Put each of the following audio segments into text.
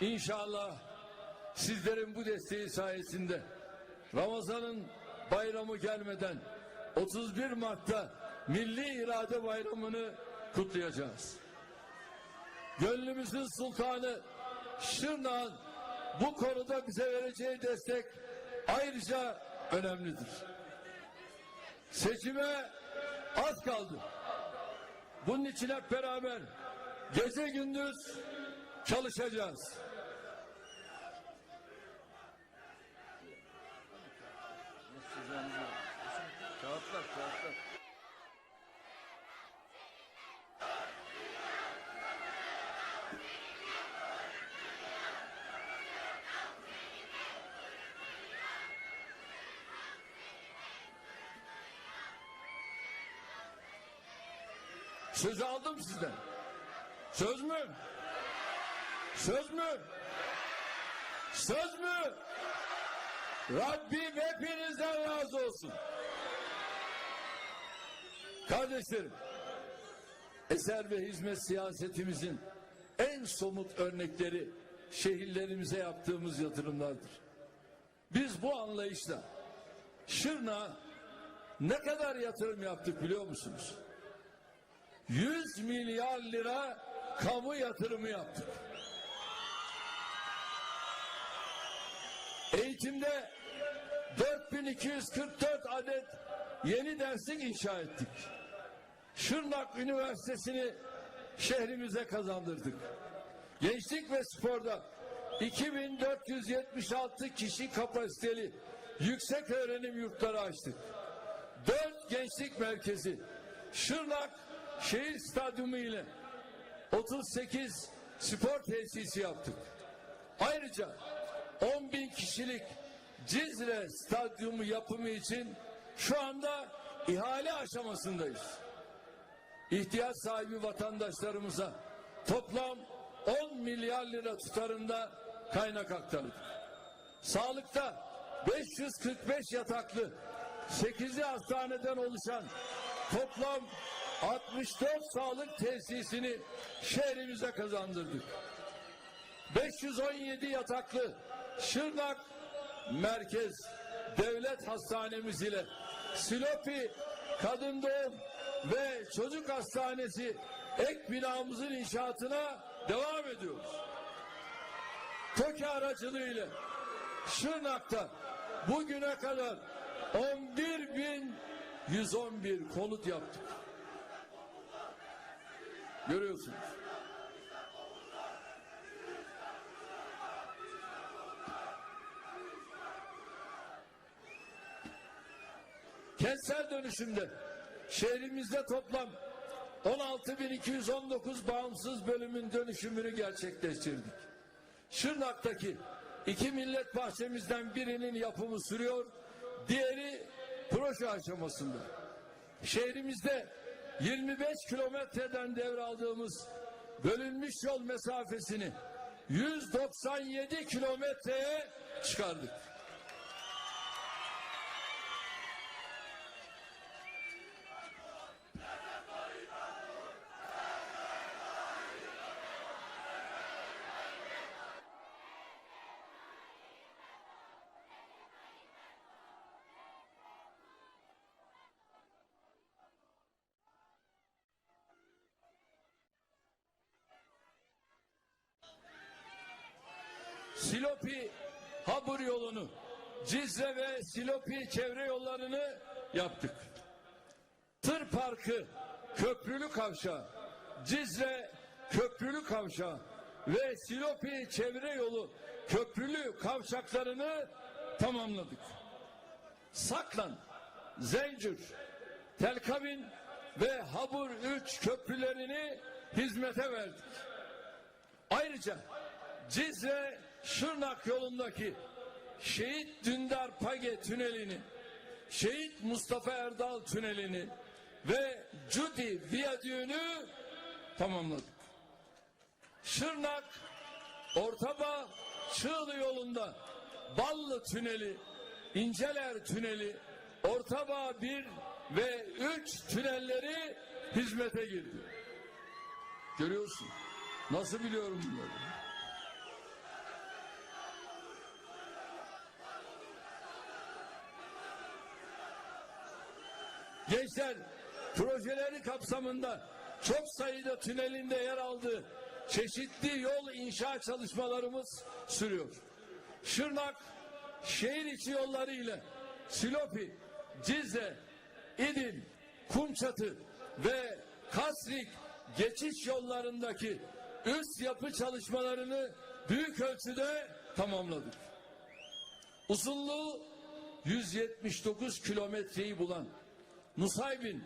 İnşallah sizlerin bu desteği sayesinde Ramazan'ın bayramı gelmeden 31 Mart'ta Milli İrade Bayramı'nı kutlayacağız. Gönlümüzün sultanı Şırnak'ın bu konuda bize vereceği destek ayrıca önemlidir. Seçime az kaldı. Bunun için hep beraber gece gündüz çalışacağız. Sözü aldım sizden. Söz mü? Söz mü? Söz mü? Rabbim hepinizden razı olsun. Kardeşlerim, eser ve hizmet siyasetimizin en somut örnekleri şehirlerimize yaptığımız yatırımlardır. Biz bu anlayışla Şırna ne kadar yatırım yaptık biliyor musunuz? 100 milyar lira kamu yatırımı yaptık. Eğitimde 4244 adet yeni derslik inşa ettik. Şırnak Üniversitesi'ni şehrimize kazandırdık. Gençlik ve sporda 2476 kişi kapasiteli yüksek öğrenim yurtları açtık. 4 gençlik merkezi, Şırnak Şehir Stadyumu ile 38 spor tesisi yaptık. Ayrıca 10 bin kişilik Cizre Stadyumu yapımı için şu anda ihale aşamasındayız. İhtiyaç sahibi vatandaşlarımıza toplam 10 milyar lira tutarında kaynak aktardık. Sağlıkta 545 yataklı 8'li hastaneden oluşan toplam 64 sağlık tesisini şehrimize kazandırdık. 517 yataklı Şırnak Merkez Devlet Hastanemiz ile Silopi Kadın Doğum ve Çocuk Hastanesi ek binamızın inşaatına devam ediyoruz. TOKİ aracılığıyla Şırnak'ta bugüne kadar 11.111 konut yaptık. Görüyorsunuz. Kentsel dönüşümde şehrimizde toplam 16.219 bağımsız bölümün dönüşümünü gerçekleştirdik. Şırnak'taki iki millet bahçemizden birinin yapımı sürüyor, diğeri proje aşamasında. Şehrimizde 25 kilometreden devraldığımız bölünmüş yol mesafesini 197 kilometreye çıkardık. Silopi Habur yolunu, Cizre ve Silopi çevre yollarını yaptık. Tır Parkı Köprülü Kavşağı, Cizre Köprülü Kavşağı ve Silopi çevre yolu köprülü kavşaklarını tamamladık. Saklan, Zencur, Telkavin ve Habur 3 köprülerini hizmete verdik. Ayrıca Cizre Şırnak yolundaki Şehit Dündar Page tünelini, Şehit Mustafa Erdal tünelini ve Cudi viyadüğünü tamamladık. Şırnak Ortabağ Çığlı yolunda Ballı tüneli, İnceler tüneli, Ortabağ 1 ve 3 tünelleri hizmete girdi. Görüyorsun. Nasıl biliyorum bunları? Gençler projeleri kapsamında çok sayıda tünelinde yer aldığı çeşitli yol inşa çalışmalarımız sürüyor. Şırnak şehir içi yolları ile Silopi, Cizre, İdil, Kumçatı ve Kasrik geçiş yollarındaki üst yapı çalışmalarını büyük ölçüde tamamladık. Uzunluğu 179 kilometreyi bulan Nusaybin,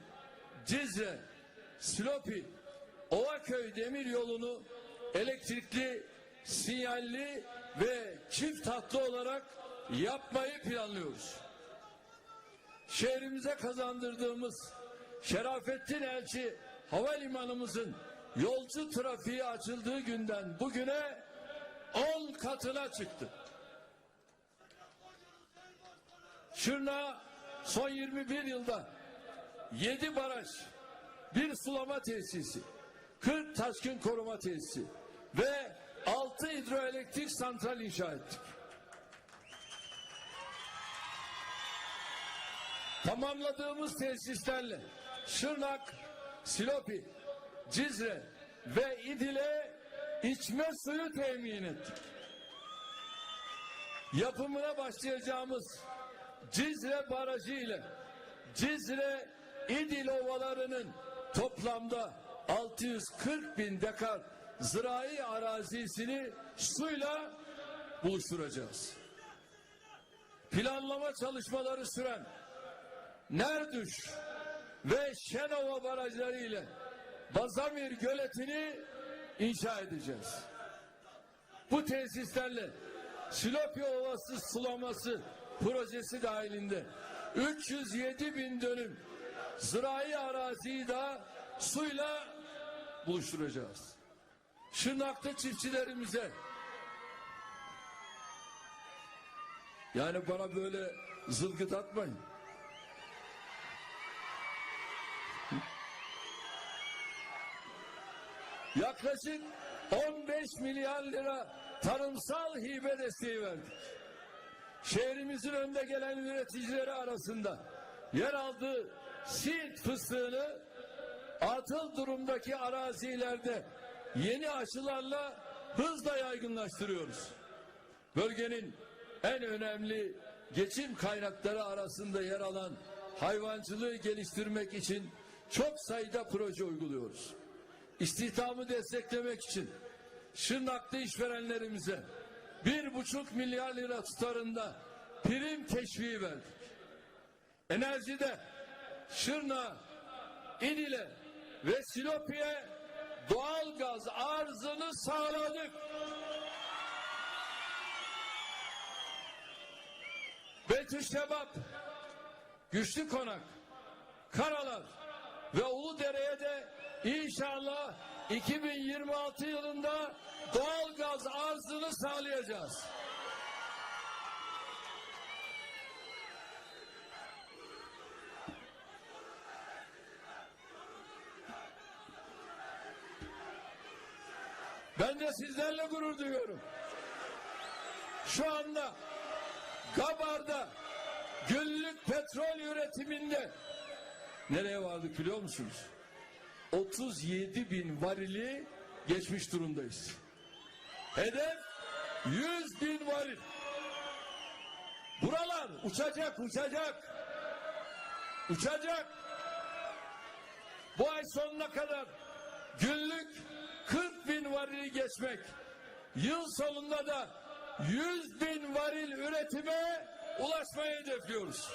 Cizre, Silopi, Ovaköy demir yolunu elektrikli, sinyalli ve çift hatlı olarak yapmayı planlıyoruz. Şehrimize kazandırdığımız Şerafettin Elçi Havalimanımızın yolcu trafiği açıldığı günden bugüne 10 katına çıktı. Şırna son 21 yılda 7 baraj, bir sulama tesisi, 40 taşkın koruma tesisi ve 6 hidroelektrik santral inşa ettik. Tamamladığımız tesislerle Şırnak, Silopi, Cizre ve İdil'e içme suyu temin ettik. Yapımına başlayacağımız Cizre Barajı ile Cizre İdil ovalarının toplamda 640 bin dekar zirai arazisini suyla buluşturacağız. Planlama çalışmaları süren Nerdüş ve Şenova barajları ile Bazamir göletini inşa edeceğiz. Bu tesislerle Silopi Ovası sulaması projesi dahilinde 307 bin dönüm zirai araziyi de suyla buluşturacağız. Şırnak'ta çiftçilerimize yani bana böyle zılgıt atmayın. Yaklaşık 15 milyar lira tarımsal hibe desteği verdik. Şehrimizin önde gelen üreticileri arasında yer aldığı Siirt fıstığını atıl durumdaki arazilerde yeni aşılarla hızla yaygınlaştırıyoruz. Bölgenin en önemli geçim kaynakları arasında yer alan hayvancılığı geliştirmek için çok sayıda proje uyguluyoruz. İstihdamı desteklemek için Şırnaklı işverenlerimize bir buçuk milyar lira tutarında prim teşviği verdik. Enerjide Şırna, İdil'e ve Silopi'ye doğal gaz arzını sağladık. Betüşşebap, Güçlü Konak, Karalar ve Uludere'ye de inşallah 2026 yılında doğal gaz arzını sağlayacağız. De sizlerle gurur duyuyorum. Şu anda Gabar'da günlük petrol üretiminde nereye vardık biliyor musunuz? 37 bin varili geçmiş durumdayız. Hedef 100 bin varil. Buralar uçacak uçacak. Uçacak. Bu ay sonuna kadar günlük 40 bin varili geçmek. Yıl sonunda da 100 bin varil üretime ulaşmayı hedefliyoruz.